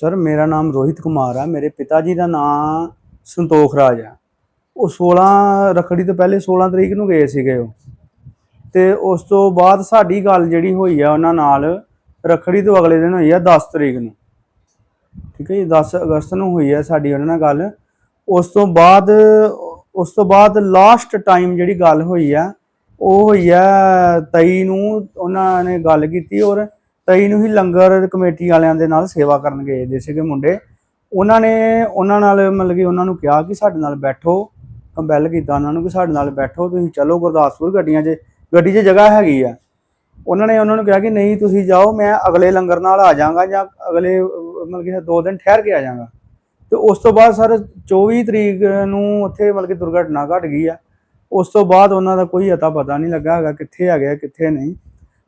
Sir, ਮੇਰਾ ਨਾਮ ਰੋਹਿਤ ਕੁਮਾਰ ਆ। ਮੇਰੇ ਪਿਤਾ ਜੀ ਦਾ ਨਾਮ ਸੰਤੋਖ ਰਾਜ ਆ। ਉਹ 16 ਰਖੜੀ ਤੋਂ ਪਹਿਲੇ 16 ਤਰੀਕ ਨੂੰ ਗਏ ਸੀਗੇ ਉਹ। ਤੇ ਉਸ ਤੋਂ ਬਾਅਦ ਸਾਡੀ ਗੱਲ ਜਿਹੜੀ ਹੋਈ ਆ ਉਹਨਾਂ ਨਾਲ, ਰਖੜੀ ਤੋਂ ਅਗਲੇ ਦਿਨ ਹੋਈ ਆ 10 ਤਰੀਕ ਨੂੰ। ਠੀਕ ਹੈ ਜੀ 10 ਅਗਸਤ ਨੂੰ ਹੋਈ ਆ ਸਾਡੀ ਉਹਨਾਂ ਨਾਲ ਗੱਲ। ਉਸ ਤੋਂ ਬਾਅਦ, ਉਸ ਤੋਂ ਬਾਅਦ ਲਾਸਟ ਟਾਈਮ ਜਿਹੜੀ ਗੱਲ ਹੋਈ ਆ, ਉਹ ਹੋਈ ਆ 23 ਨੂੰ ਉਹਨਾਂ ਨੇ ਗੱਲ ਕੀਤੀ ਔਰ ਤਈ ਨੂੰ ਹੀ ਲੰਗਰ ਕਮੇਟੀ ਵਾਲਿਆਂ ਦੇ ਨਾਲ ਸੇਵਾ ਕਰਨ ਗਏ ਦੇ ਸੀਗੇ ਮੁੰਡੇ। ਉਹਨਾਂ ਨੇ ਉਹਨਾਂ ਨਾਲ ਮਤਲਬ ਕਿ ਉਹਨਾਂ ਨੂੰ ਕਿਹਾ ਕਿ ਸਾਡੇ ਨਾਲ ਬੈਠੋ ਕੰਬੈਲ ਕੀਤਾ ਉਹਨਾਂ ਨੂੰ ਕਿ ਸਾਡੇ ਨਾਲ ਬੈਠੋ, ਤੁਸੀਂ ਚਲੋ ਗੁਰਦਾਸਪੁਰ ਗੱਡੀਆਂ 'ਚ, ਗੱਡੀ 'ਚ ਜਗ੍ਹਾ ਹੈਗੀ ਆ। ਉਹਨਾਂ ਨੇ ਉਹਨਾਂ ਨੂੰ ਕਿਹਾ ਕਿ ਨਹੀਂ, ਤੁਸੀਂ ਜਾਓ, ਮੈਂ ਅਗਲੇ ਲੰਗਰ ਨਾਲ ਆ ਜਾਵਾਂਗਾ ਜਾਂ ਅਗਲੇ ਮਤਲਬ ਕਿ ਦੋ ਦਿਨ ਠਹਿਰ ਕੇ ਆ ਜਾਵਾਂਗਾ। ਤੇ ਉਸ ਤੋਂ ਬਾਅਦ ਸਰ 24 ਤਰੀਕ ਨੂੰ ਉੱਥੇ ਮਤਲਬ ਕਿ ਦੁਰਘਟਨਾ ਘਟ ਗਈ ਆ। ਉਸ ਤੋਂ ਬਾਅਦ ਉਹਨਾਂ ਦਾ ਕੋਈ ਅਤਾ ਪਤਾ ਨਹੀਂ ਲੱਗਾ ਹੈਗਾ ਕਿੱਥੇ ਆ ਗਿਆ, ਕਿੱਥੇ ਨਹੀਂ।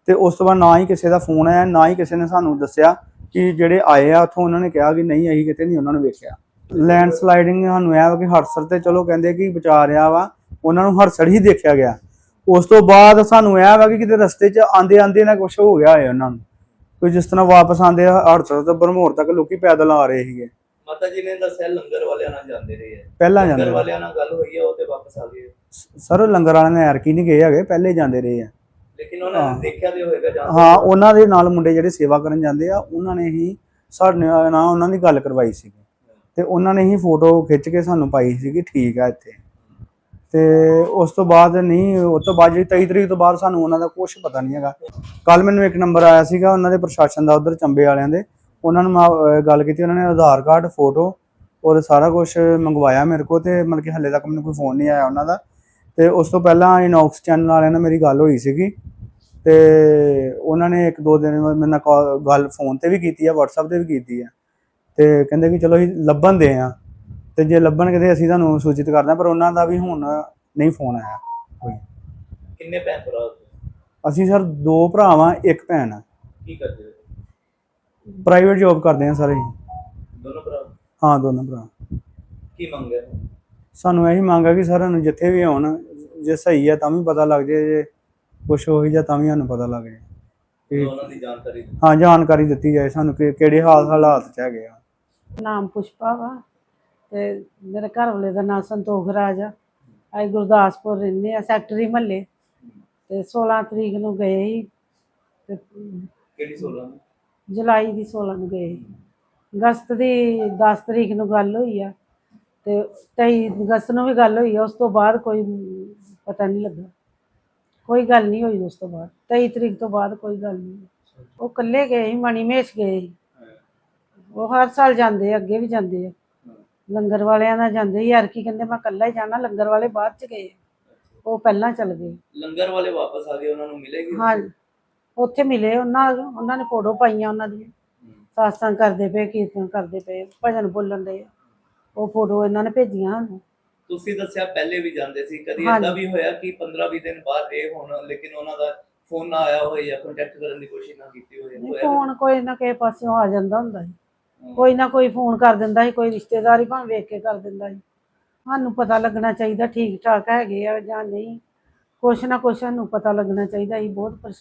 ਤੇ ਉਸ ਤੋਂ ਬਾਅਦ ਨਾ ਹੀ ਕਿਸੇ ਦਾ ਫੋਨ ਆਇਆ ਨਾ ਹੀ ਕਿਸੇ ਨੇ ਸਾਨੂੰ ਦੱਸਿਆ ਕਿ ਜਿਹੜੇ ਆਏ ਆ ਉੱਥੋਂ ਉਹਨਾਂ ਨੇ ਕਿਹਾ ਕਿ ਨਹੀਂ ਅਸੀਂ ਕਿਤੇ ਨਹੀਂ ਉਹਨਾਂ ਨੂੰ ਵੇਖਿਆ। ਲੈਂਡ ਸਲਾਈਡਿੰਗ ਸਾਨੂੰ ਵਾ ਕਿ ਹੜਸਰ ਤੇ ਚਲੋ ਕਹਿੰਦੇ ਕਿ ਬਚਾ ਰਿਹਾ ਵਾ ਉਹਨਾਂ ਨੂੰ ਹੜਸੜ ਹੀ ਦੇਖਿਆ ਗਿਆ। ਉਸ ਤੋਂ ਬਾਅਦ ਸਾਨੂੰ ਇਹ ਵਾ ਕਿ ਕਿਤੇ ਰਸਤੇ 'ਚ ਆਂਦੇ ਆਂਦੇ ਨਾ ਕੁਝ ਹੋ ਗਿਆ ਹੈ ਉਹਨਾਂ ਨੂੰ। ਕੋਈ ਜਿਸ ਤਰ੍ਹਾਂ ਵਾਪਸ ਆਂਦੇ ਹੜਸਰ ਤੋਂ ਬਰਮੋਰ ਤੱਕ ਲੋਕੀ ਪੈਦਲ ਆ ਰਹੇ ਸੀਗੇ। ਮਾਤਾ ਜੀ ਨੇ ਦੱਸਿਆ ਲੰਗਰ ਵਾਲਿਆਂ ਨਾਲ ਜਾਂਦੇ ਰਹੇ ਪਹਿਲਾਂ ਲੰਗਰ ਜਾਂਦੇ ਵਾਲਿਆਂ ਨਾਲ ਗੱਲ ਹੋਈ ਹੈ ਉਹ ਤੇ ਵਾਪਸ ਆ ਗਏ ਸਰ ਲੰਗਰ ਵਾਲਿਆਂ ਨੇ ਐਰਕੀ ਨਹੀਂ ਗਏ ਹੈਗੇ ਪਹਿਲੇ ਜਾਂਦੇ ਰਹੇ ਆ। ਲੇਕਿਨ ਉਹਨਾਂ ਹਾਂ। ਨੇ ਦੇਖਿਆ ਤੇ ਹੋਏਗਾ ਜਾਂ ਹਾਂ ਉਹਨਾਂ ਦੇ ਨਾਲ ਮੁੰਡੇ ਜਿਹੜੇ ਸੇਵਾ ਕਰਨ ਜਾਂਦੇ ਆ ਉਹਨਾਂ ਨੇ ਹੀ ਸਾਡੇ ਨਾਲ ਉਹਨਾਂ ਦੀ ਗੱਲ ਕਰਵਾਈ ਸੀ ਤੇ ਉਹਨਾਂ ਨੇ ਹੀ ਫੋਟੋ ਖਿੱਚ ਕੇ ਸਾਨੂੰ ਪਾਈ ਸੀ ਕਿ ਠੀਕ ਆ ਇੱਥੇ। ਤੇ ਉਸ ਤੋਂ ਬਾਅਦ ਨਹੀਂ ਉਸ ਤੋਂ ਬਾਅਦ ਜਿਹੜੀ 23 ਤਰੀਕ ਤੋਂ ਬਾਅਦ ਸਾਨੂੰ ਉਹਨਾਂ ਦਾ ਕੁਝ ਪਤਾ ਨਹੀਂ ਹੈਗਾ। ਕੱਲ ਮੈਨੂੰ ਇੱਕ ਨੰਬਰ ਆਇਆ ਸੀਗਾ ਉਹਨਾਂ ਦੇ ਪ੍ਰਸ਼ਾਸਨ ਦਾ ਉਧਰ ਚੰਬੇ ਵਾਲਿਆਂ ਦੇ। ਉਹਨਾਂ ਨੂੰ ਗੱਲ ਕੀਤੀ ਉਹਨਾਂ ਨੇ ਆਧਾਰ ਕਾਰਡ ਫੋਟੋ ਔਰ ਸਾਰਾ ਕੁਝ ਮੰਗਵਾਇਆ ਮੇਰੇ ਕੋਲ ਤੇ ਮਤਲਬ ਕਿ ਹੱਲੇ ਤੱਕ ਮੈਨੂੰ ਕੋਈ ਫੋਨ ਨਹੀਂ ਆਇਆ ਉਹਨਾਂ ਦਾ। ਤੇ ਉਸ ਤੋਂ ਪਹਿਲਾਂ ਇਨੌਕਸ ਚੈਨਲ ਵਾਲਿਆਂ ਨਾਲ ਮੇਰੀ ਗੱਲ ਹੋਈ ਸੀਗੀ ਤੇ ਉਹਨਾਂ ਨੇ ਇੱਕ ਦੋ ਦਿਨ ਮੇਰੇ ਨਾਲ ਗੱਲ ਫੋਨ ਤੇ ਵੀ ਕੀਤੀ ਆ WhatsApp ਤੇ ਵੀ ਕੀਤੀ ਆ। ਤੇ ਕਹਿੰਦੇ ਕਿ ਚਲੋ ਅਸੀਂ ਲੱਭਣ ਦੇ ਆ। ਤੇ ਜੇ ਲੱਭਣਗੇ ਤੇ ਅਸੀਂ ਤੁਹਾਨੂੰ ਸੂਚਿਤ ਕਰਦਾ ਪਰ ਉਹਨਾਂ ਦਾ ਵੀ ਹੁਣ ਨਹੀਂ ਫੋਨ ਆਇਆ ਕੋਈ। ਕਿੰਨੇ ਭੈਣ ਭਰਾ? ਅਸੀਂ ਸਰ ਦੋ ਭਰਾ ਵਾਂ ਇੱਕ ਭੈਣ ਆ। ਕੀ ਕਰਦੇ ਹੋ? ਪ੍ਰਾਈਵੇਟ ਜੌਬ ਕਰਦੇ ਆ ਸਾਰੇ ਦੋਨੋਂ ਭਰਾ? ਹਾਂ ਦੋਨੋਂ ਭਰਾ। ਕੀ ਮੰਗਿਆ ਸਾਨੂੰ ਇਹੀ ਮੰਗ ਕਿ ਸਾਰਿਆਂ ਨੂੰ ਜਿੱਥੇ ਵੀ ਹੋਣ ਜੇ ਸਹੀ ਆ ਤਾਂ ਵੀ ਪਤਾ ਲੱਗ ਜੇ ਜੇ ਕੁਛ ਹੋਈ ਜਾਂ ਤਾਂ ਵੀ ਸਾਨੂੰ ਪਤਾ ਲੱਗ ਜੇ ਕਿ ਉਹਨਾਂ ਦੀ ਜਾਣਕਾਰੀ ਦਿਓ। ਹਾਂ ਜਾਣਕਾਰੀ ਦਿੱਤੀ ਜਾਏ ਸਾਨੂੰ ਕਿ ਕਿਹੜੇ ਹਾਲ ਹਾਲਾਤ 'ਚ ਹੈਗੇ ਆ। ਨਾਮ ਪੁਸ਼ਪਾ ਵਾ ਤੇ ਮੇਰੇ ਘਰ ਵਾਲੇ ਦਾ ਨਾਮ ਸੰਤੋਖ ਰਾਜ ਆ। ਅਸੀਂ ਗੁਰਦਾਸਪੁਰ ਰਹਿੰਦੇ ਆ ਸੈਕਟਰੀ ਮਹੱਲੇ। ਤੇ 16 ਤਰੀਕ ਨੂੰ ਗਏ ਸੀ ਤੇ ਕਿਹੜੀ 16 ਨੂੰ? ਜੁਲਾਈ ਦੀ 16 ਨੂੰ ਗਏ ਸੀ। ਅਗਸਤ ਦੀ 10 ਤਰੀਕ ਨੂੰ ਗੱਲ ਹੋਈ ਆ। ਤੇ 23 ਅਗਸਤ ਨੂੰ ਵੀ ਗੱਲ ਹੋਈ ਆ ਉਸ ਤੋਂ ਬਾਅਦ ਕੋਈ ਪਤਾ ਨਹੀਂ ਲੱਗਾ। ਕੋਈ ਗੱਲ ਨਹੀਂ ਹੋਈ ਉਸ ਤੋਂ ਬਾਅਦ। 23 ਤਰੀਕ ਤੋਂ ਬਾਅਦ ਕੋਈ ਗੱਲ ਨਹੀਂ ਉਹ ਇਕੱਲੇ ਗਏ ਸੀ ਮਣੀ ਮਹੇਸ਼ ਗਏ ਸੀ। ਉਹ ਹਰ ਸਾਲ ਜਾਂਦੇ ਆ ਅੱਗੇ ਵੀ ਜਾਂਦੇ ਆ। ਲੰਗਰ ਵਾਲਿਆਂ ਨਾਲ ਜਾਂਦੇ ਯਾਰ ਕੀ ਕਹਿੰਦੇ ਮੈਂ ਇਕੱਲਾ ਹੀ ਜਾਣਾ ਲੰਗਰ ਵਾਲੇ ਬਾਅਦ ਚ ਗਏ। ਉਹ ਪਹਿਲਾਂ ਚੱਲ ਗਏ। ਲੰਗਰ ਵਾਲੇ ਵਾਪਸ ਆ ਗਏ ਉਹਨਾਂ ਨੂੰ ਮਿਲੇਗੀ ਹਾਂ ਉੱਥੇ ਮਿਲੇ ਉਹਨਾਂ ਉਹਨਾਂ ਨੇ ਫੋਟੋ ਪਾਈਆਂ ਉਹਨਾਂ ਦੀਆਂ। ਸਾਸਾਂ ਕਰਦੇ ਪਏ ਕੀਰਤਨ ਕਰਦੇ ਪਏ ਭਜਨ ਬੋਲਣ ਦੇ। ਉਹ ਫੋਟੋ ਇਹਨਾਂ ਨੇ ਭੇਜੀਆਂ ਸਾਨੂੰ। ਤੁਸੀਂ ਦੱਸਿਆ ਪਹਿਲੇ ਵੀ ਜਾਂਦੇ ਸੀ ਕਦੀ ਹਾਂਜੀ। ਏਦਾਂ ਵੀ ਹੋਇਆ ਕਿ 15 20 ਦਿਨ ਬਾਅਦ ਰਹੇ ਹੋਣ ਲੇਕਿਨ ਉਹਨਾਂ ਦਾ ਫੋਨ ਨਾ ਆਇਆ ਹੋਏ ਜਾਂ ਕੰਟੈਕਟ ਕਰਨ ਦੀ ਕੋਸ਼ਿਸ਼ ਨਾ ਕੀਤੀ ਹੋਏ ਹੋਇਆ ਫੋਨ ਕੋਈ ਨਾ ਕਿਸੇ ਪਾਸਿਓਂ ਆ ਜਾਂਦਾ ਹੁੰਦਾ ਸੀ। ਕੋਈ ਨਾ ਕੋਈ ਫੋਨ ਕਰ ਦਿੰਦਾ ਸੀ ਕੋਈ ਰਿਸ਼ਤੇਦਾਰ ਹੀ ਭਾਵੇਂ ਵੇਖ ਕੇ ਕਰ ਦਿੰਦਾ ਸੀ। ਸਾਨੂੰ ਪਤਾ ਲੱਗਣਾ ਚਾਹੀਦਾ ਠੀਕ ਠਾਕ ਹੈਗੇ ਆ ਜਾਂ ਨਹੀਂ। ਕੁਛ ਨਾ ਕੁਛ ਸਾਨੂੰ ਪਤਾ ਲੱਗਣਾ ਚਾਹੀਦਾ ਸੀ ਬਹੁਤ ਪਰੇਸ਼ਾਨ